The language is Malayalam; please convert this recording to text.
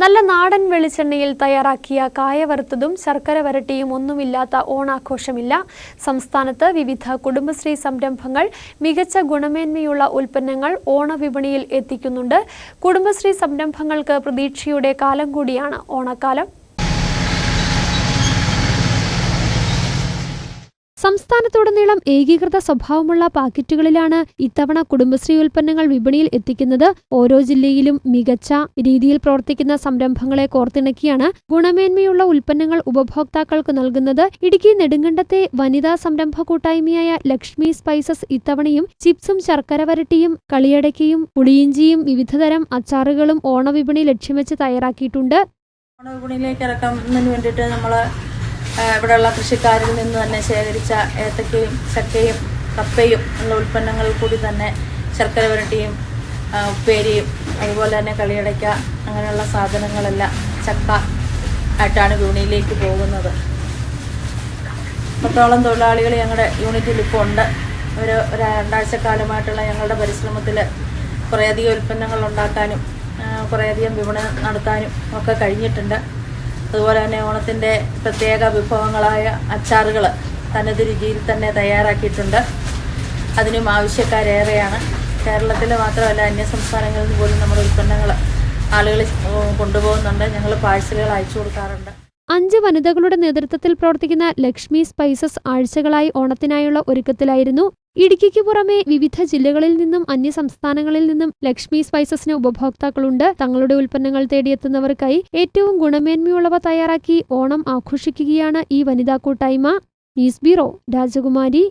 നല്ല നാടൻ വെളിച്ചെണ്ണയിൽ തയ്യാറാക്കിയ കായ വറുത്തതും ശർക്കര വരട്ടിയും ഒന്നുമില്ലാത്ത ഓണാഘോഷമില്ല. സംസ്ഥാനത്ത് വിവിധ കുടുംബശ്രീ സംരംഭങ്ങൾ മികച്ച ഗുണമേന്മയുള്ള ഉൽപ്പന്നങ്ങൾ ഓണവിപണിയിൽ എത്തിക്കുന്നുണ്ട്. കുടുംബശ്രീ സംരംഭങ്ങൾക്ക് പ്രതീക്ഷയുടെ കാലം കൂടിയാണ് ഓണക്കാലം. സംസ്ഥാനത്തുടനീളം ഏകീകൃത സ്വഭാവമുള്ള പാക്കറ്റുകളിലാണ് ഇത്തവണ കുടുംബശ്രീ ഉൽപ്പന്നങ്ങൾ വിപണിയിൽ എത്തിക്കുന്നത്. ഓരോ ജില്ലയിലും മികച്ച രീതിയിൽ പ്രവർത്തിക്കുന്ന സംരംഭങ്ങളെ കോർത്തിണക്കിയാണ് ഗുണമേന്മയുള്ള ഉൽപ്പന്നങ്ങൾ ഉപഭോക്താക്കൾക്ക് നൽകുന്നത്. ഇടുക്കി നെടുങ്കണ്ടത്തെ വനിതാ സംരംഭ കൂട്ടായ്മയായ ലക്ഷ്മി സ്പൈസസ് ഇത്തവണയും ചിപ്സും ശർക്കര വരട്ടിയും കളിയടക്കയും പുളിയിഞ്ചിയും വിവിധതരം അച്ചാറുകളും ഓണവിപണി ലക്ഷ്യം വെച്ച് തയ്യാറാക്കിയിട്ടുണ്ട്. ഓണവിപണിയിലേക്ക് ഇറക്കാൻ വേണ്ടിയിട്ട് നമ്മൾ ഇവിടെയുള്ള കൃഷിക്കാരിൽ നിന്ന് തന്നെ ശേഖരിച്ച ഏത്തക്കയും ചക്കയും കപ്പയും ഉള്ള ഉൽപ്പന്നങ്ങൾ കൂടി തന്നെ ശർക്കര വരട്ടിയും ഉപ്പേരിയും അതുപോലെ തന്നെ കളിയടയ്ക്ക അങ്ങനെയുള്ള സാധനങ്ങളെല്ലാം ചക്ക ആയിട്ടാണ് വിപണിയിലേക്ക് പോകുന്നത്. പത്തോളം തൊഴിലാളികൾ ഞങ്ങളുടെ യൂണിറ്റിൽ ഇപ്പോൾ ഉണ്ട്. ഒരു രണ്ടാഴ്ച രണ്ടാഴ്ചക്കാലമായിട്ടുള്ള ഞങ്ങളുടെ പരിശ്രമത്തിൽ കുറേയധികം ഉൽപ്പന്നങ്ങൾ ഉണ്ടാക്കാനും കുറേയധികം വിപണനം നടത്താനും ഒക്കെ കഴിഞ്ഞിട്ടുണ്ട്. അതുപോലെ തന്നെ ഓണത്തിന്റെ പ്രത്യേക വിഭവങ്ങളായ അച്ചാറുകൾ തനത് രുചിയിൽ തന്നെ തയ്യാറാക്കിയിട്ടുണ്ട്. അതിനും ആവശ്യക്കാരേറെയാണ്. കേരളത്തിൽ മാത്രമല്ല അന്യസംസ്ഥാനങ്ങളിൽ നിന്ന് പോലും നമ്മുടെ ഉൽപ്പന്നങ്ങൾ ആളുകൾ കൊണ്ടുപോകുന്നുണ്ട്. ഞങ്ങൾ പാഴ്സലുകൾ അയച്ചു കൊടുക്കാറുണ്ട്. അഞ്ച് വനിതകളുടെ നേതൃത്വത്തിൽ പ്രവർത്തിക്കുന്ന ലക്ഷ്മി സ്പൈസസ് ആഴ്ചകളായി ഓണത്തിനായുള്ള ഒരുക്കത്തിലായിരുന്നു. ഇടുക്കിക്ക് പുറമെ വിവിധ ജില്ലകളിൽ നിന്നും അന്യ സംസ്ഥാനങ്ങളിൽ നിന്നും ലക്ഷ്മി സ്പൈസസിന് ഉപഭോക്താക്കളുണ്ട്. തങ്ങളുടെ ഉൽപ്പന്നങ്ങൾ തേടിയെത്തുന്നവർക്കായി ഏറ്റവും ഗുണമേന്മയുള്ളവ തയ്യാറാക്കി ഓണം ആഘോഷിക്കുകയാണ് ഈ വനിതാ കൂട്ടായ്മ. ന്യൂസ് ബ്യൂറോ രാജകുമാരി.